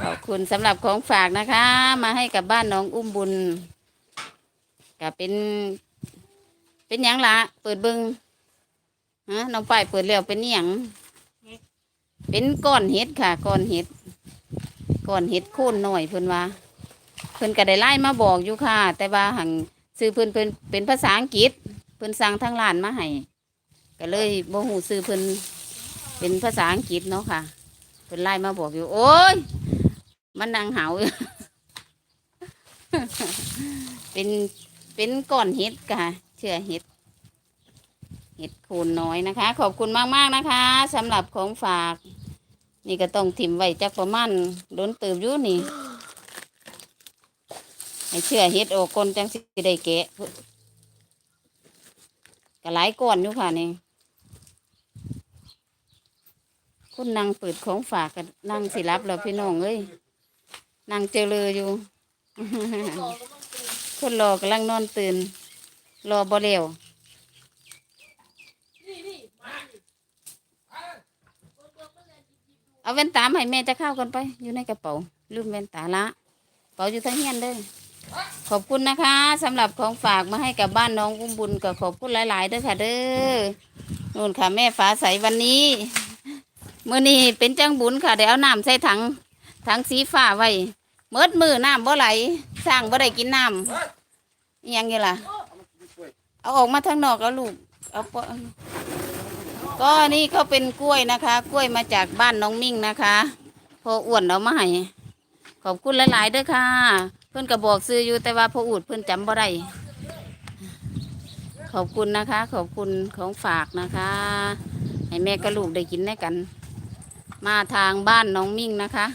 ขอบคุณสำหรับของฝากนะคะ มาให้กับบ้านน้องอุ้มบุญก็เป็น เป็นหยังละเปิดเบิงฮะน้องป้ายเปิดแล้วเป็นหยังเป็นก้อนเห็ดค่ะก้อนเห็ดก้อนเห็ดโค่นหน่อยเพิ่นว่า เพิ่นก็ได้ไล่มาบอกอยู่ค่ะ แต่ว่าหังซื้อเพิ่นเพิ่นเป็นภาษาอังกฤษ เพิ่นสั่งทั้งร้านมาให้ก็เลยบ่หูซื้อเพิ่นเป็นภาษาอังกฤษเนาะค่ะ เพิ่นไล่มาบอกอยู่ โอ้ย มันนางเหาอยู่เป็นเป็นก้อนเห็ดค่ะ เชื่อเห็ด เห็ดโคนน้อยนะคะ ขอบคุณมากๆนะคะสำหรับของฝาก นี่ก็ต้องถิ่มไว้จักประมาณโดนเติบอยู่นี่ให้เชื่อเห็ดออกก้นจังสิได้แกะก็หลายก้อนอยู่ค่ะนี่ คุณนางเปิดของฝากกันนั่งสิรับแล้วพี่น้องเอ้ยนั่งเจอเลยอยู่ คนรอกำลังนอนตื่น รอบ่เร็วเอาแว่นตาให้แม่จะเข้ากันไป อยู่ในกระเป๋าลืมแว่นตาละกระเป๋าอยู่ทั้งเฮียนเด้อขอบคุณนะคะสำหรับของฝากมาให้กับบ้านน้องอุ้มบุญก็ขอบคุณหลาย ๆ เด้อค่ะ เด้อนู่นค่ะ แม่ฟ้าใสวันนี้ มื่อนี้เป็นจังบุญค่ะเดี๋ยวเอาน้ำใส่ถังถังสีฟ้าไว้เมิดมือน้ำบ่ไหลสร้างบ่ได้กินน้ำยังไงล่ะ เอาออกมาทางนอกแล้วลูกเอาปก็นี่เขาเป็นกล้วยนะคะ กล้วยมาจากบ้านน้องมิ่งนะคะ พออ้วนเอามาให้ขอบคุณหลายๆเด้อค่ะ เพื่อนก็บอกซื้ออยู่แต่ว่าพออูดเพื่อนจำบ่ได้ขอบคุณนะคะ ขอบคุณของฝากนะคะ ให้แม่กับลูกได้กินได้กัน มาทางบ้านน้องมิ่งนะคะ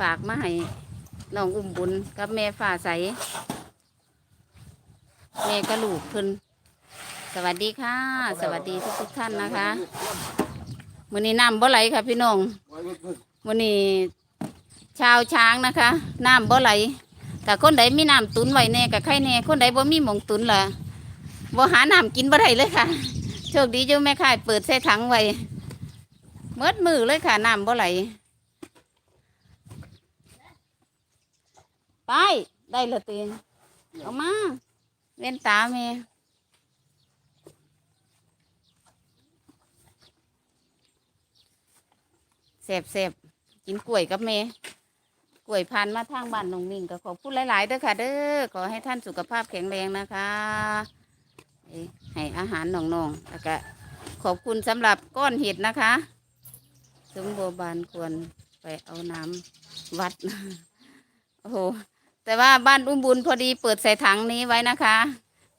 ฝากมาให้น้องอุ้มบุญกับแม่ฝ่าใส แม่กับลูกเพิ่นสวัสดีค่ะ สวัสดีทุกทุกท่านนะคะมือนี้น้ำบ่ไหลค่ะพี่น้องมือนี้ชาวช้างนะคะน้ำบ่ไหลแต่คนใดมีน้ำตุนไว้แน่กับใครแน่คนใดบ่มีหมองตุนล่ะบ่หาน้ำกินบ่ได้เลยค่ะ โชคดีอยู่แม่ค่ายเปิดใส่ถังไว้ เมืดมือเลยค่ะน้ำบ่ไหลไปได้ละตีเอามาเว้นตาแม่เสบเสบกินกล้วยกับแม่กล้วยพันมาทางบ้านน้องมิ่งก็ขอบคุณหลาย ๆเด้อค่ะเด้อขอให้ท่านสุขภาพแข็งแรงนะคะให้ให้อาหารน้องๆแล้วก็ขอบคุณสำหรับก้อนเห็ดนะคะ สมบัวบานควรไปเอาน้ำวัด โอ้โห แต่ว่าบ้านอุ้มบุญพอดีเปิดใส่ถังนี้ไว้นะคะ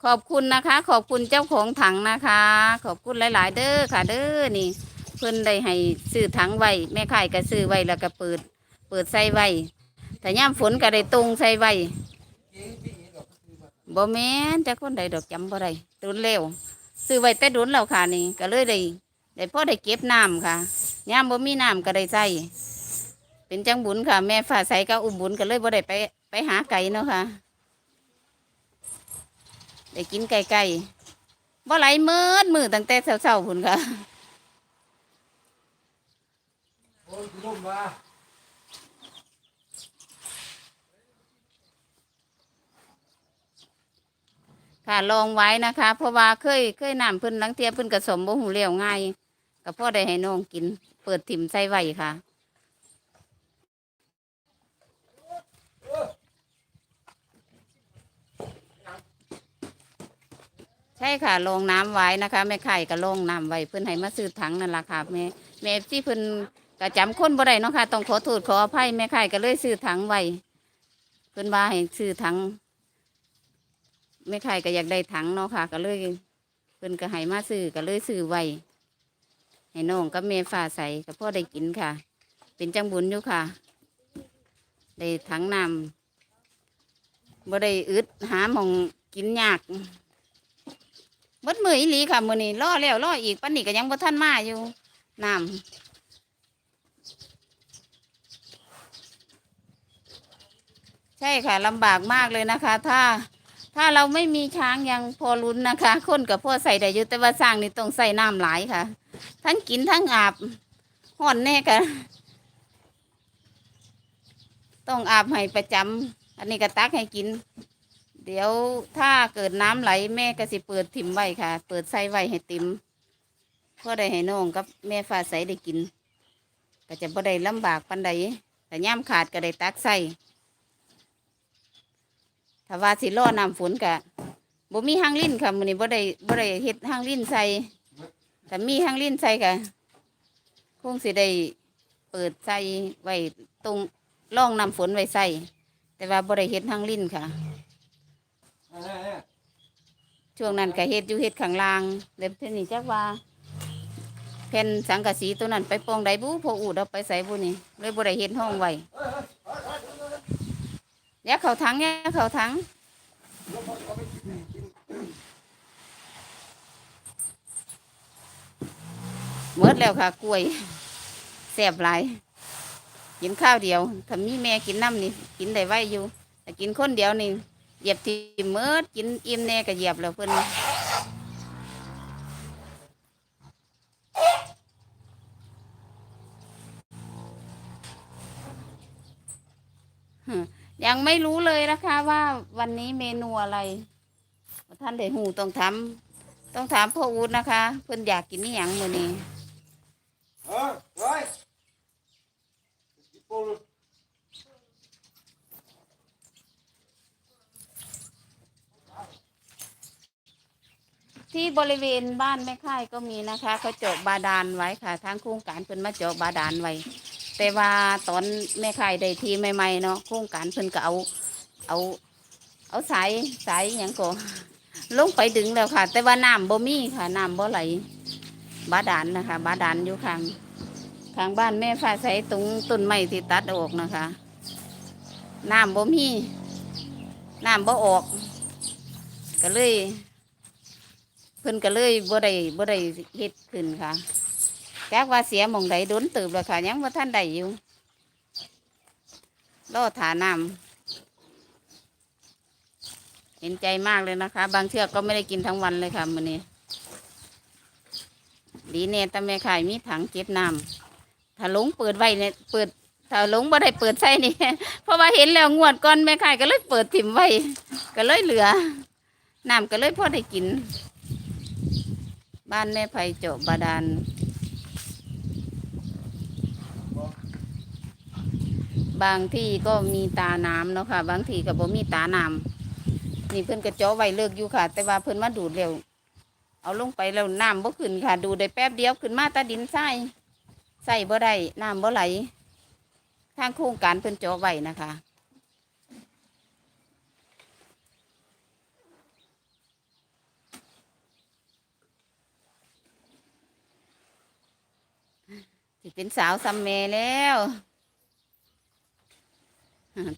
ขอบคุณนะคะ ขอบคุณเจ้าของถังนะคะ ขอบคุณหลาย ๆ เด้อค่ะ เด้อนี่ เพิ่นได้ให้ซื้อถังไว้แม่ข่ายก็ซื้อไว้แล้วก็เปิด เปิดใส่ไว้แต่ย่ามฝนก็ได้ตรงใส่ไว้บ่แม่นจะคนใดดอกจำบ่ได้ตุนเร็วซื้อไว้แต่ดุนแล้วค่ะนี่ก็เลยได้ ได้พ่อได้เก็บน้ำค่ะยามบ่มีน้ำก็ได้ใส่เป็นจังบุญค่ะ แม่ฝ่าใสก็อุ้มบุญก็เลยบ่ได้ไปไปหาไก่เนาะค่ะได้กินไก่ไก่บ่ไหลมืดมือตั้งแต่เช้าๆพุ่นค่ะค่ะลองไว้นะคะ เพราะว่าเคยเคยน้ำพิ่นลังเทียพิ่นกระสมบ่หูเลี้ยวง่าย ก็พ่อได้ให้น้องกิน เปิดถิ่มใส่ไว้ค่ะใช่ค่ะลงน้ำไว้นะคะแม่ไข่ก็ลงน้ำไว้เพิ่อนให้มาซื้อถังนั่นแหละค่ะแม่แม่ที่เพิ่อนก็จำคนบ่ได้เนาะค่ะต้องขอโทษขออภัยแม่ไข่ก็เลยซื้อถังไว้เพิ่อนว่าให้ซื้อถังแม่ไข่ก็อยากได้ถังเนาะค่ะ ก็เลยเพิ่อนก็ให้มาซื้อก็เลยซื้อไว้ ให้น้องกับแม่ฝ่าใส่ก็พ่อได้กินค่ะ เป็นจังบุญอยู่ค่ะ ได้ถังน้ำบ่ได้อึดหาหมองกินยากเบิดมืออีหลีค่ะมือนี้รอแล้วรออีกปันนี้ก็ยังบ่ทันมาอยู่น้ำใช่ค่ะลำบากมากเลยนะคะ ถ้าถ้าเราไม่มีช้างยังพอลุ้นนะคะ คนกับพ่อใส่ได้อยู่แต่ว่าสร้างนี่ต้องใส่น้ำหลายค่ะ ทั้งกินทั้งอาบห่อนแน่ค่ะต้องอาบให้ประจำอันนี้ก็ตักให้กิน เดี๋ยวถ้าเกิดน้ำไหลแม่ก็สิเปิดถิ่มไว้ค่ะ เปิดใส่ไว้ให้ติมเพื่อได้ให้น้องกับแม่ฟ้าใสได้กิน ก็จะบ่ได้ลำบากปันใดแต่ย่ำขาดก็ได้ตักใส่ถ้าว่าสิล่อน้ำฝนกะบ่มีหางลิ้นค่ะมื้อนี้บ่ได้บ่ได้เฮ็ดหางลิ้นใส่ แต่มีหางลิ้นใส่กะคงสิได้เปิดใส่ไว้ตรงร่องน้ำฝนไว้ใส่แต่ว่าบ่ได้เฮ็ดหางลิ้นค่ะ ช่วงนั้นก็เฮ็ดอยู่เฮ็ดข้างล่างเล็บเทานี่จักว่าแผ่นสังกะสีตัวนั้นไปปองไดบูพออูดเอาไปใส่บุนี่เลยบ่ได้เฮ็ดห้องไว้อยาเขาถังอยเขาถัง หมดแล้วค่ะ กล้วยแซ่บหลายกินข้าวเดียวถ้ามีแม่กินน้ำนี่กินได้ไว้อยู่แต่กินคนเดียวนี่เหยียบที่เมิดกินอิ่มแน่ก็เหยียบแล้วเพิ่อนยังไม่รู้เลยนะคะ ว่าวันนี้เมนูอะไร ท่านเดหูต้องถามต้องถามพ่ออูดนะคะ เพิ่อนอยากกินนี่หยังมือนี้ ที่บริเวณบ้านแม่ค่ายก็มีนะคะเขาเจาะบาดาลไว้ค่ะ ทางโครงการเพิ่นมาเจาะบาดาลไว้ แต่ว่าตอนแม่ค่ายได้ทีใหม่ๆเนาะโครงการเพิ่นก็เอาเอาเอาสายสายหยังก็ลงไปดึงแล้วค่ะ แต่ว่าน้ำบ่มีค่ะน้ำบ่ไหล บาดาลนะคะ บาดาลอยู่ข้างข้างบ้านแม่ฟ้าใสตรงต้นไม้ที่ตัดออกนะคะน้ำบ่มีน้ำบ่ออก ก็เลย เพิ่นก็เลยบ่ได้บ่ได้เฮ็ดขึ้นค่ะแกว่าเสียหมองใดโดนตืบแล้วค่ะ ยังว่าท่านใดอยู่รอถาน้ำเห็นใจมากเลยนะคะ บางเชือกก็ไม่ได้กินทั้งวันเลยค่ะมื้อนี้ดีเนตแต่แม่ขายมีถังเก็บน้ำถ้าหลงเปิดไว้เนี่ยเปิดถ้าหลงบ่ได้เปิดใส่นี่เพราะว่าเห็นแล้วงวดก่อนแม่ขายก็เลยเปิดถิ่มไว้ ก็เลยเหลือน้ำก็เลยพอได้กิน บ้านแม่ไผ่เจาะบาดาลบางที่ก็มีตาน้ำเนาะค่ะ บางที่ก็บ่มีตาน้ำนี่เพิ่นก็เจาะไว้เลิกอยู่ค่ะ แต่ว่าเพิ่นมาดูดเร็วเอาลงไปแล้วน้ำบ่ขึ้นค่ะ ดูได้แป๊บเดียวขึ้นมาตาดินทรายใส่บ่ได้น้ำบ่ไหลทางโครงการเพิ่นเจาะไว้นะคะ สิเป็นสาวซัมเมแล้ว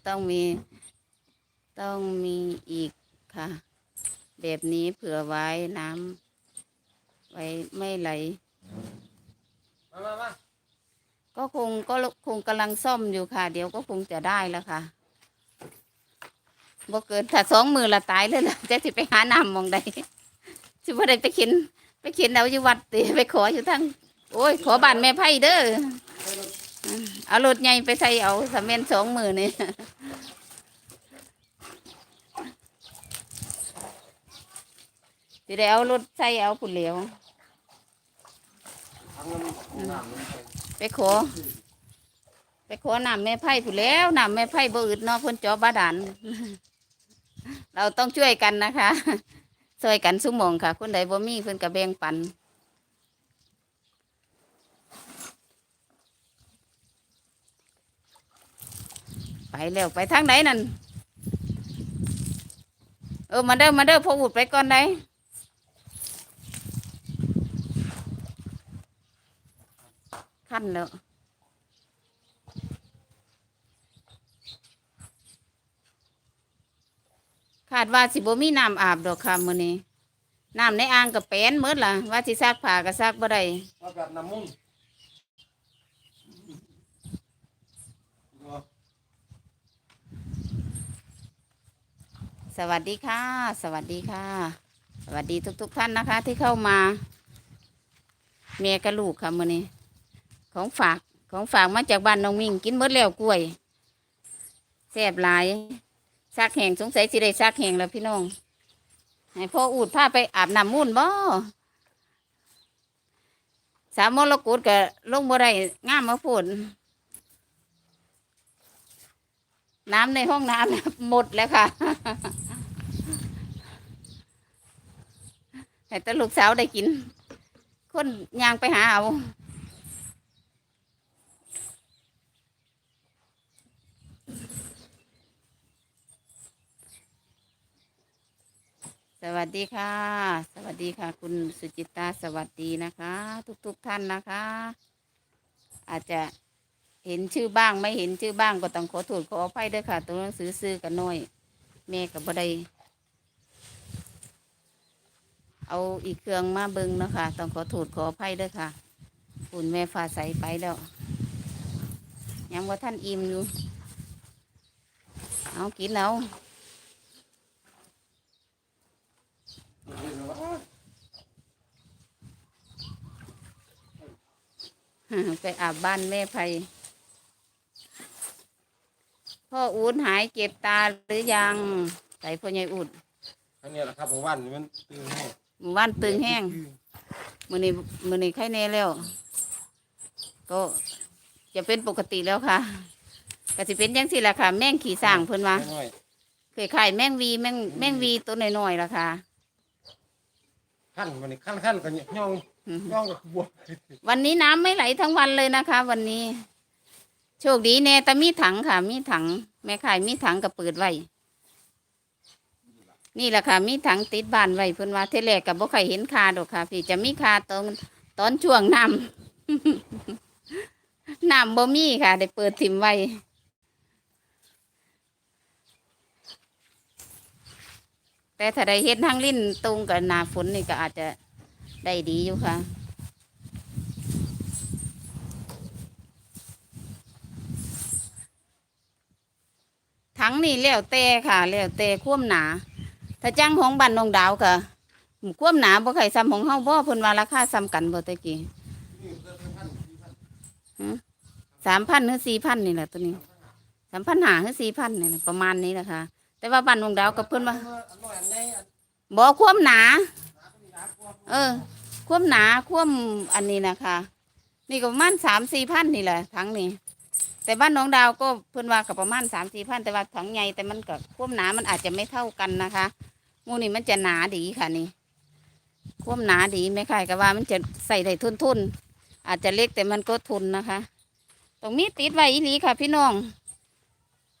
ต้องมี ต้องมีอีกค่ะ แบบนี้เผื่อไว้น้ำไว้ไม่ไหล มามามาก็คงก็คงกำลังซ่อมอยู่ค่ะ เดี๋ยวก็คงจะได้แล้วค่ะบ่เกินถ้าสองมือละตายเลยล่ะจะสิไปหาน้ำหมองใดสิบ่ได้ไปเข็นไปเข็นเอาอยู่วัดติไปขออยู่ทั้ง โอ้ย ขอบ้านแม่ไพ่เด้อ เอารถใหญ่ไปใส่เอาสำเม็นสองหมือนี่สิได้เอารถใส่เอาผุนเหลวไปขอ ไปขอน้ำแม่ไพ่ผู้นแล้วน้ำแม่ไพ่บ่อึดเนาะเพิ่นจอบาดาลเราต้องช่วยกันนะคะช่วยกันสุหมองค่ะ คนใดบ่มีเพิ่นก็แบงปัน แล้วไปทางไหนนั่นเออมาเด้อมาเด้อพออุดไปก่อนได้ขั้นแล้วคาดว่าสิบ่มีน้ำอาบดอกค่ะมื้อนี้น้ำในอ่างกับแป้นหมดล่ะ ว่าสิซักผ้าก็ซักบ่ได้มาแบบน้ำมุน สวัสดีค่ะ สวัสดีค่ะ สวัสดีทุกๆท่านนะคะ ที่เข้ามาเมียกับลูกค่ะมื้อนี้ ของฝากของฝากมาจากบ้านน้องมิ่ง กินมดแล้วกล้วยซ่บหลายซักแห้งสงสัยสิได้ซักแห้งแล้วพี่น้องให้พ่ออูดพาไปอาบน้ำมุ่นบ่สามมรกตก็ลงบ่ได้งามมาพูดน้ำในห้องน้ำหมดแล้วค่ะ แต่ตลูกสาวได้กิน คนยางไปหาเอาสวัสดีค่ะ สวัสดีค่ะ คุณสุจิตาสวัสดีนะคะ ทุกๆทท่านนะคะ อาจจะเห็นชื่อบ้างไม่เห็นชื่อบ้างก็ต้องขอโทษขออภัยด้วยค่ะ ตัวหนังสือซื้อกันน้อยแม่กับบ่ได้ เอาอีกเครื่องมาเบิงเนาะคะต้องขอโทษขออภัยด้วยค่ะคุณแม่ฟ้าใสไปแล้วยังว่าท่านอิ่มอยู่ เอากินแล้วไปอาบบ้านแม่ไพพ่ออูดหายเจ็บตาหรือยัง ใส่พ่อใหญ่อูดอันนี้แหละครับผมวันนี้มันตื่นให้ หมู่บ้านตึงแห้งมือนี้มือนี้ไข้แน่แล้ว ก็จะเป็นปกติแล้วค่ะก็สิเป็นยังสิล่ะค่ะ แม่งขี่สร้างเพิ่นว่าน้อยเคยขายแม่งวีแม่งแม่งวีตัวน้อยๆล่ะค่ะขั้นวันนี้ขั้นขั้นกันย่องอืมย่องกับบววันนี้น้ำไม่ไหลทั้งวันเลยนะคะ วันนี้ โชคดีแน่แต่มีถังค่ะ มีถัง แม่ขายมีถังก็เปิดไว้ นี่แหละค่ะมีถังติดบ้านไว้เพิ่นว่าเทแรกกับบ่ใครเห็นคาดอกค่ะ พี่จะมีคาตอนตอนช่วงน้ำน้ำบ่มีค่ะ ได้เปิดถิ่มไว้แต่ถ้าได้เฮ็ดทางลิ้นตรงกับหนาฝนนี่ก็อาจจะได้ดีอยู่ค่ะถังนี่แล้วแต่ค่ะ แล้วแต่ความหนา ถ้าจ้างของบ้านนองดาวก็ควมหนาบ่ใครซ้ำของเฮาบ่เพิ่นว่าราคาซ้ำกันบ่ตะกี้สามพันหรือสี่พันนี่แหละตัวนี้สามพันหาหรือสี่พันนี่แหละประมาณนี้แหละค่ะ แต่ว่าบ้านนองดาวกับเพิ่นว่าน้อยอันใหญ่อันบ่ควมหนา เออความหนาความอันนี้นะคะนี่ก็ประมาณสามสี่พันนี่แหละถังนี้ แต่บ้านน้องดาวก็เพิ่นว่ากับประมาณสามสี่พันแต่ว่าถังใหญ่แต่มันกับความหนามันอาจจะไม่เท่ากันนะคะ งูนี่มันจะหนาดีค่ะนี่ควมหนาดีไหมค่ะก็ว่ามันจะใส่ได้ทุนทุนๆอาจจะเล็กแต่มันก็ทุนนะคะ ตรงนี้ติดไว้อีหลีค่ะ พี่น้อง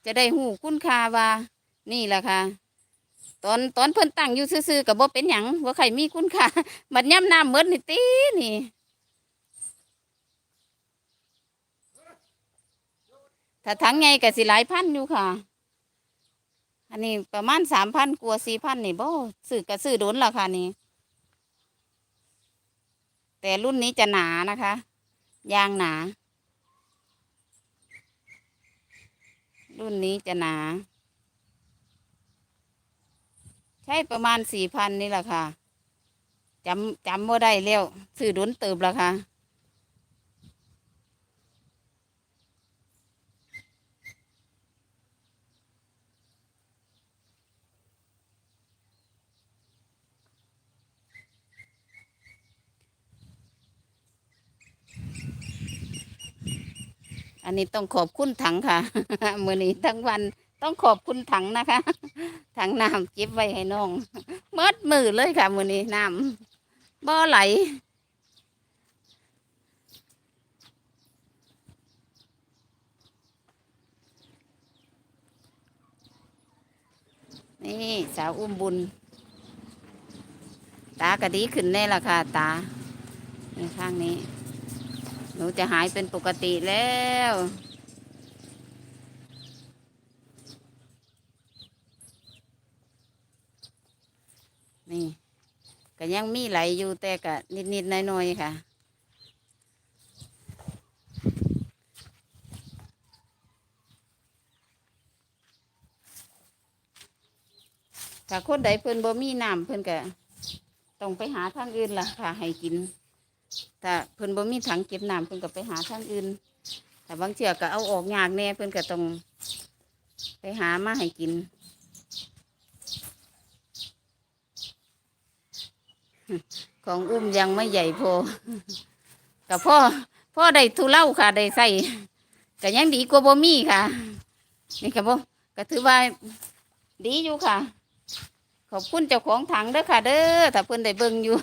จะได้หูคุณค่าว่านี่แหละค่ะ ตอนตอนเพิ่นตั้งอยู่ซื่อๆกับบ่เป็นหยังว่าใครมีคุณค่าบัดย่ำน้ำเมดนี่ตีนี่ถ้าถังไงก็สิหลายพันอยู่ค่ะ อันนี้ประมาณสามพันกว่าสี่พันนี่บ่ซื้อก็ซื้อโดนราคานี้แต่รุ่นนี้จะหนานะคะ ยางหนา รุ่นนี้จะหนา ใช่ประมาณสี่พันนี่แหละค่ะจำจำว่าได้แล้วซื้อโดนเติบแล้วค่ะ อันนี้ต้องขอบคุณถังค่ะมือนี้ทั้งวันต้องขอบคุณถังนะคะ ถังน้ำเก็บไว้ให้น้องเมิดมือเลยค่ะมือนี้น้ำบ่อไหลนี่สาวอุ้มบุญ ตากระดีขึ้นแน่ละค่ะ ตาในข้างนี้ หนูจะหายเป็นปกติแล้ว นี่ก็ยังมีไหลอยู่แต่ก็นิดๆหน้อยๆค่ะถ้าคนใดเพิ่นบ่มีน้ำเพิ่นก็ต้องไปหาทางอื่นล่ะค่ะ ให้กิน ถ้าเพิ่นบ่มีถังเก็บน้ำเพิ่นก็ไปหาทางอื่น แต่บางเชือก็เอาออกยากแน่เพิ่นก็ต้องไปหามาให้กินของอุ้มยังไม่ใหญ่พอกับพ่อพ่อได้ทุเล่าค่ะได้ใส่ก็ยังดีกว่าบ่มีค่ะ นี่ค่ะบ่ก็ถือว่าดีอยู่ค่ะ ขอบคุณเจ้าของถังเด้อค่ะ เด้อถ้าเพิ่นได้เบิ่งอยู่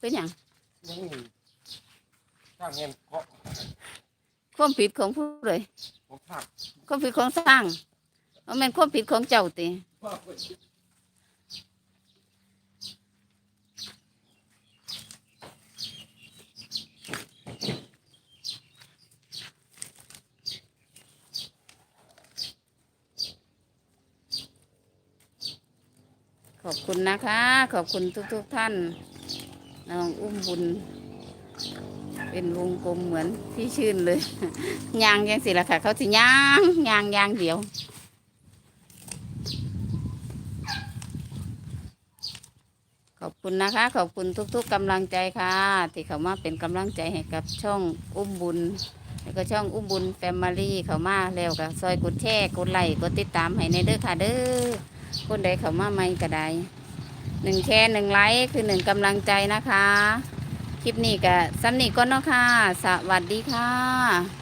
เป็นหยังยังมีสร้างเงินเกาะความผิดของผู้ใดผมพลาดความผิดของสร้างเอาแม่นความผิดของเจ้าติว่าไปขอบคุณนะคะ ขอบคุณทุก ๆทท่าน น้องอุ้มบุญ เป็นวงกลมเหมือนพี่ชื่นเลย ยางยังสิละค่ะ เขาสิยางยางยางเดียว ขอบคุณนะคะ ขอบคุณทุก ๆกำลังใจค่ะ ที่เขามาเป็นกำลังใจให้กับช่องอุ้มบุญแล้วก็ช่องอุ้มบุญแฟมิลี่เขามาแล้วก็ซอยกดแชร์กดไลค์กดติดตามให้ในเด้อค่ะเด้อคนใดเขามาใหม่ก็ได้ หนึ่งแชร์หนึ่งไลค์คือหนึ่งกำลังใจนะคะ คลิปนี้ก็สำนีก่อนเนาะค่ะ สวัสดีค่ะ